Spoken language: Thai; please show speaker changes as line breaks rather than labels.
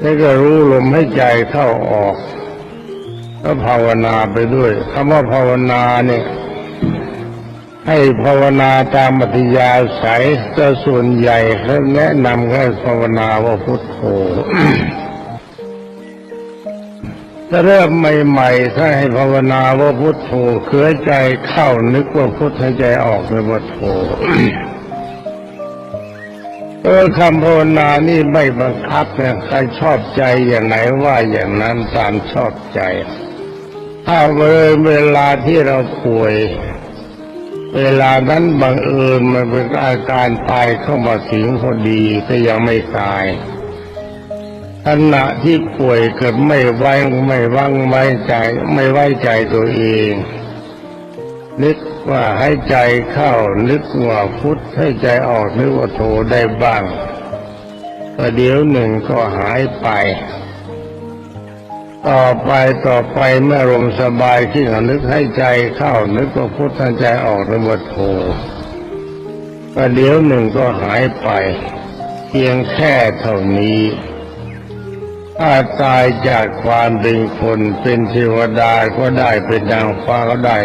แล้วก็รู้ลมให้ใจเข้าออก แล้วภาวนาไปด้วยคำว่าภาวนาเนี่ย ให้ภาวนาตามปัิยาศัยแต่ส่วนใหญ่เขาแนะนำให้ภาวนาว่าพุทโธถ้าเริ่มใหม่ๆถ้าให้ภาวนาว่าพุทโธเคลื่อใจเข้านึกว่าพุทให้ใจออกเป็นพุทโธ เออคำภาวนานี่ไม่บังคับนะใครชอบใจอย่างไหนว่าอย่างนั้นตามชอบใจ ถ้าเวลาที่เราป่วย เวลานั้นบังเอิญมันเป็นอาการตายเข้ามาสิงพอดีแต่ยังไม่ตายขณะที่ป่วยเกิดไม่ไว้ไม่ว่างไว้ใจ ไม่ไว้ใจตัวเอง นึกว่าให้ใจเข้านึกว่าพุทธให้ใจออกนึกว่าโทได้บ้างประเดี๋ยวหนึ่งก็หายไป ต่อไปต่อไปเมื่อลมสบายขึ้นก็นึกให้ใจเข้านึกว่าพุทธให้ใจออกนึกว่าโทประเดี๋ยวหนึ่งก็หายไป เพียงแค่เท่านี้ถ้าตายจากความเป็นคนเป็นเทวดาก็ได้เป็นนางฟ้าก็ได้